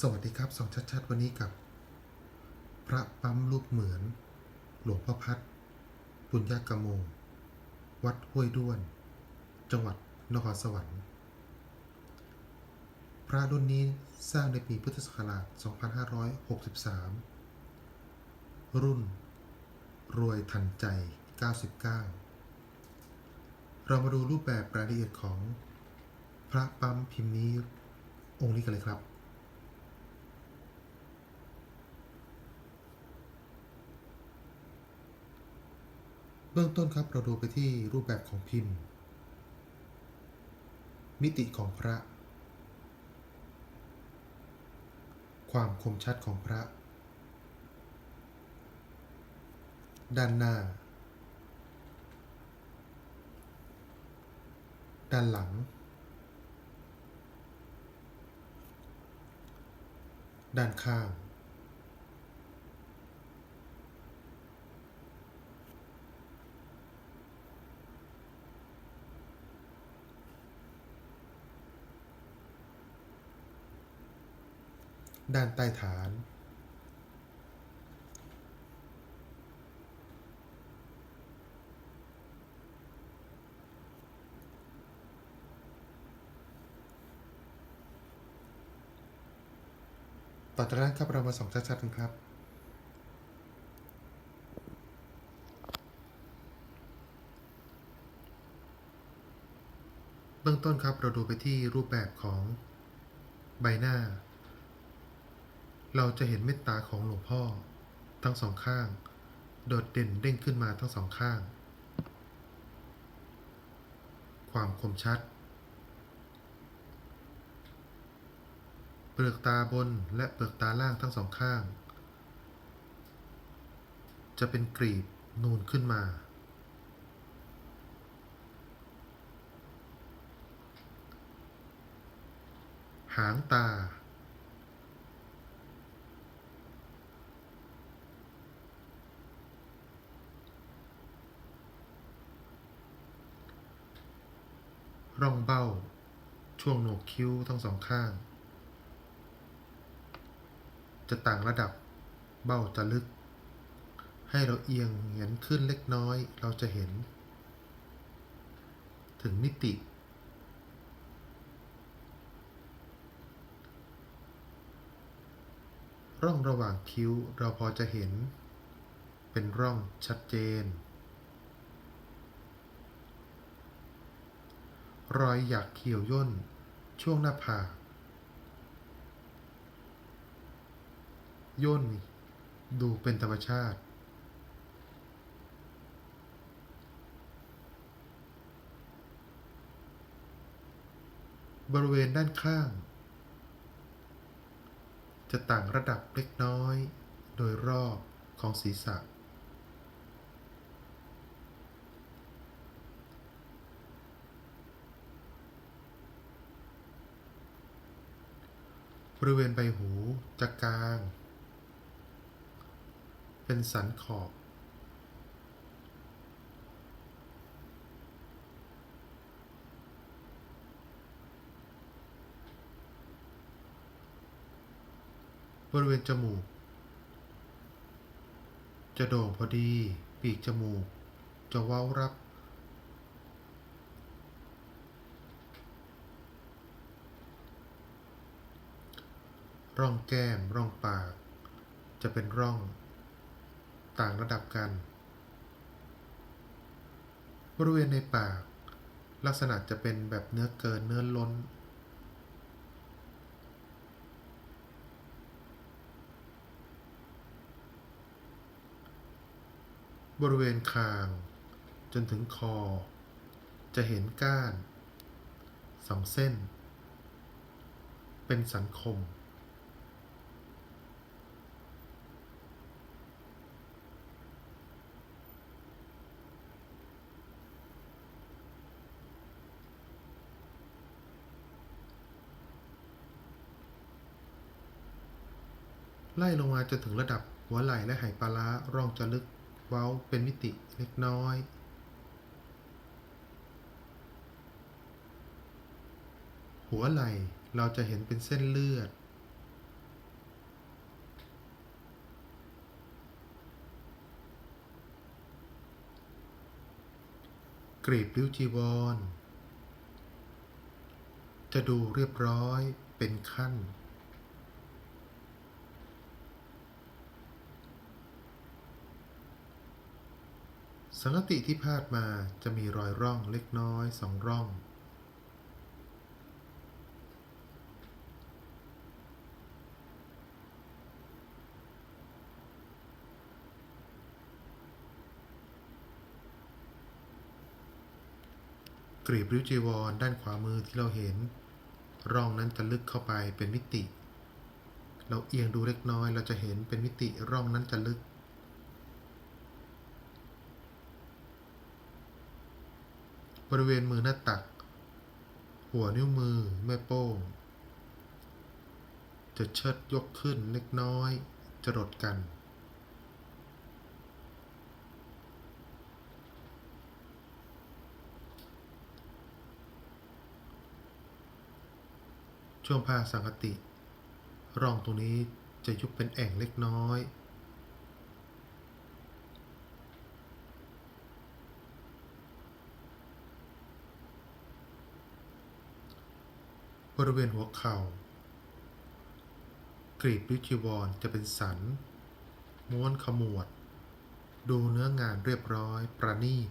สวัสดีครับสองชัดๆ วันนี้กับ พระปั๊มรูปเหมือน หลวงพ่อพัดปุญญากโม วัดห้วยด้วน จังหวัดนครสวรรค์ พระรุ่นนี้สร้างในปีพุทธศักราช 2563 รุ่น รวยทันใจ 99 เรามาดูรูปแบบรายละเอียดของพระปั๊มพิมพ์นี้องค์นี้กันเลยครับ เบื้องต้นครับเราดูไปที่รูปแบบของพิมพ์ มิติของพระ ความคมชัดของพระ ด้านหน้า ด้านหลัง ด้านข้าง ด้านใต้ฐาน ต่อจากนั้นครับเรามาส่องชัดๆกันครับเบื้องต้นครับเราดูไปที่รูปแบบของใบหน้า เราจะเห็นเมตตาของหลวงพ่อ ทั้งสองข้าง โดดเด่นเด้งขึ้นมาทั้งสองข้าง ความคมชัด เปลือกตาบนและเปลือกตาล่างทั้งสองข้าง จะเป็นกรีบนูนขึ้นมา หางตา ร่องเบ้า ช่วงโหนกคิ้วทั้งสองข้าง จะต่างระดับเบ้าจะลึก ให้เราเอียงเหงียนขึ้นเล็กน้อยเราจะเห็น ถึงมิติ ร่องระหว่างคิ้วเราพอจะเห็น เป็นร่องชัดเจน รอยหยักเขียวย่น ช่วงหน้าผากย่น ดูเป็นธรรมชาติ บริเวณด้านข้าง จะต่างระดับเล็กน้อยโดยรอบของศีรษะ บริเวณใบหูจะกลาง เป็นสันขอบ บริเวณจมูก จะโด่งพอดี ปีกจมูก จะเว้ารับ ร่องแก้ม ร่องปาก จะเป็นร่อง ต่างระดับกัน บริเวณในปาก ลักษณะจะเป็นแบบเนื้อเกินเนื้อล้น บริเวณคาง จนถึงคอ จะเห็นก้านสองเส้น เป็นสันคม ไล่ลงมาจนถึงระดับหัวไหล่และไหปลาร้าร่องจะลึกเว้าเป็นมิติเล็กน้อย หัวไหล่เราจะเห็นเป็นเส้นเลือด กรีบริ้วจีวร จะดูเรียบร้อยเป็นขั้น สังกติที่พาดมาจะมีรอยร่องเล็กน้อยสองร่อง กรีบริ้วจีวรด้านขวามือที่เราเห็น ร่องนั้นจะลึกเข้าไปเป็นมิติ เราเอียงดูเล็กน้อยเราจะเห็นเป็นมิติร่องนั้นจะลึก บริเวณมือหน้าตัก หัวนิ้วมือแม่โป้ง จะเชิดยกขึ้นเล็กน้อย จรดกัน ช่วงผ้าสังกติ ร่องตรงนี้จะยุบเป็นแอ่งเล็กน้อย ริเวณหัวเข่ากรีบริจีวรจะเป็นสัน ม้วนขมวด ดูเนื้องานเรียบร้อยประณีต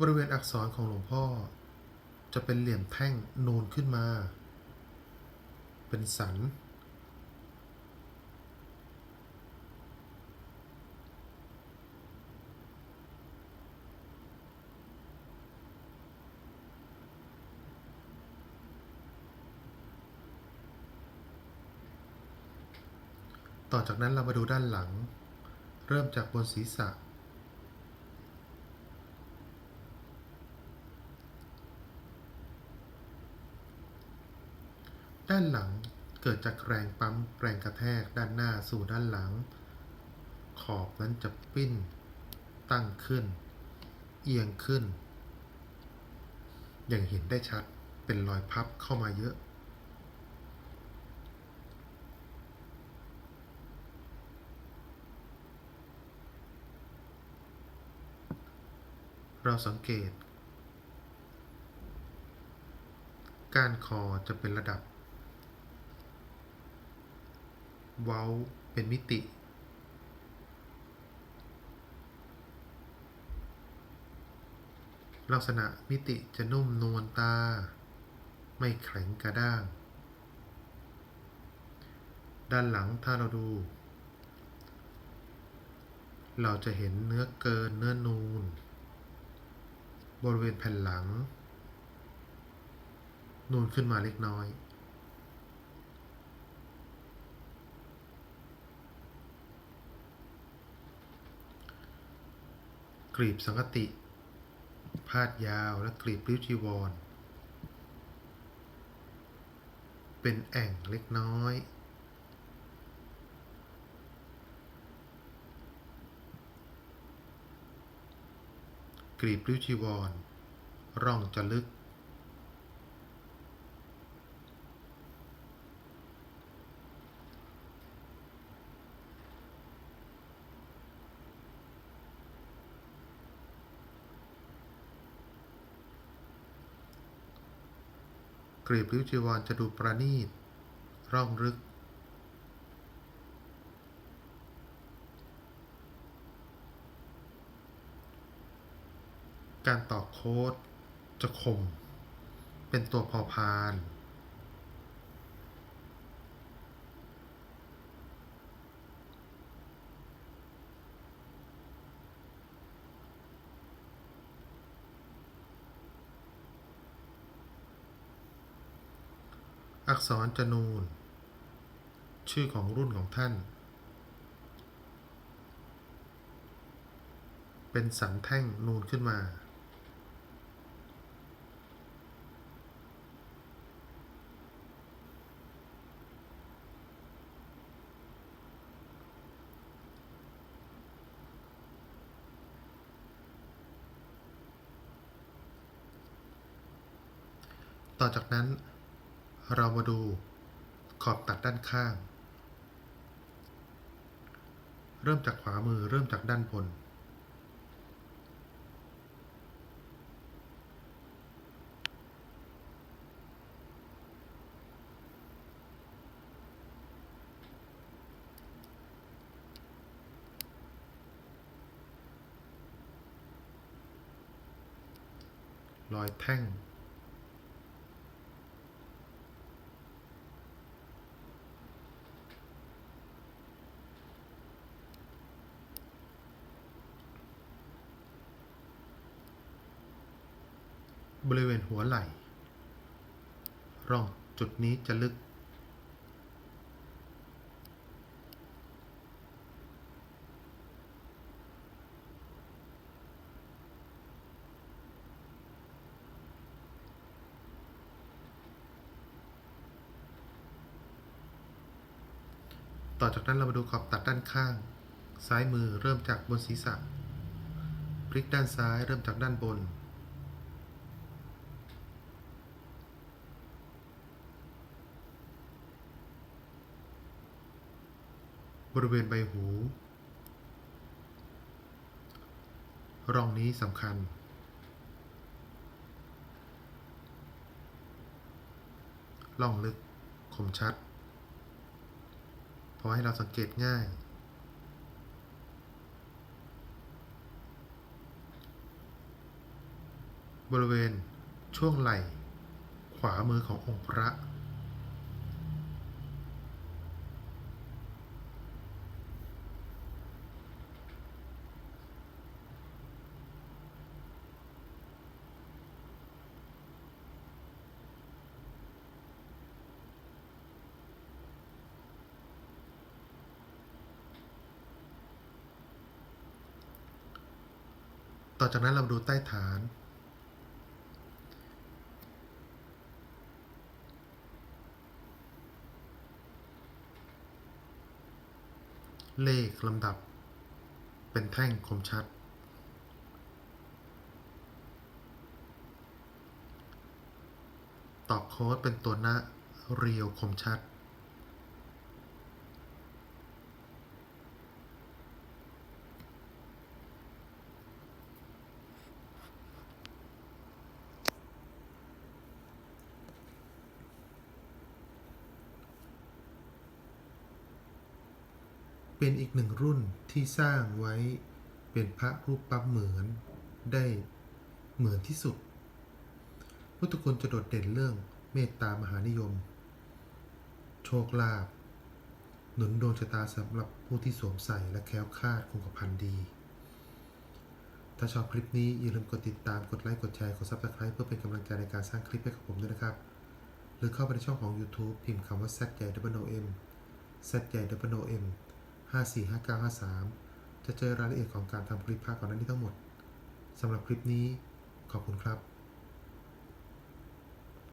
บริเวณอักษรของหลวงพ่อ จะเป็นเหลี่ยมแท่งนูนขึ้นมา เป็นสัน ต่อจากนั้นเรามาดูด้านหลัง เริ่มจากบนศีรษะานหลังเกิดจากแรงปั๊มแรงกระแทกด้านหน้าสู่ด้านหลัง ขอบนั้นจะปิ้น ตั้งขึ้น เอียงขึ้น อย่างเห็นได้ชัดเป็นรอยพับเข้ามาเยอะ เราสังเกต กานคอจะเป็นระดับ เว้าเป็นมิติ ลักษณะมิติจะนุ่มนวลตา ไม่แข็งกระด้าง ด้านหลังถ้าเราดู เราจะเห็นเนื้อเกินเนื้อนูน บริเวณแผ่นหลัง นูนขึ้นมาเล็กน้อย กรีบสังกติ พาดยาวและกรีบริ้วจีวร เป็นแอ่งเล็กน้อย กรีบริ้วจีวร ร่องจะลึก กรีบริ้วจีวรจะดูประณีต ร่องลึก การต่อโค้ดจะคม เป็นตัวพอพาน ษรจะนูน ชื่อของรุ่นของท่าน เป็นสันแท่งนูนขึ้นมา ก ต่อจากนั้น เรามาดูขอบตัดด้านข้าง เริ่มจากขวามือเริ่มจากด้านบน รอยแท่ง บริเวณหัวไหล่ ร่องจุดนี้จะลึก ต่อจากนั้นเรามาดูขอบตัดด้านข้าง ซ้ายมือเริ่มจากบนศีรษะ พลิกด้านซ้ายเริ่มจากด้านบน บริเวณใบหู ร่องนี้สำคัญ ร่องลึกคมชัด พอให้เราสังเกตง่าย บริเวณช่วงไหล่ ขวามือขององค์พระ ต่อจากนั้นเราดูใต้ฐาน เลขลำดับ เป็นแท่งคมชัด ตอกโค้ดเป็นตัวหน้าเรียวคมชัด เป็นอีกหนึ่งรุ่นที่สร้างไว้เป็นพระรูปปั้มเหมือนได้เหมือนที่สุด พุทธคุณจะโดดเด่นเรื่องเมตตามหานิยม โชคลาภหนุนดวงชะตาสำหรับผู้ที่สวมใส่และแคล้วคลาดคงกระพันดี ถ้าชอบคลิปนี้อย่าลืมกดติดตามกดไลค์กดแชร์กด Subscribe เพื่อเป็นกำลังใจในการสร้างคลิปให้กับผมด้วยนะครับ หรือเข้าไปในช่องของ YouTube พิมพ์คำว่า Z ใหญ่ W O M Z ใหญ่ W 545953 จะเจอรายละเอียดของการทำคลิปภาคก่อนหน้านี้ทั้งหมดสำหรับคลิปนี้ขอบคุณครับ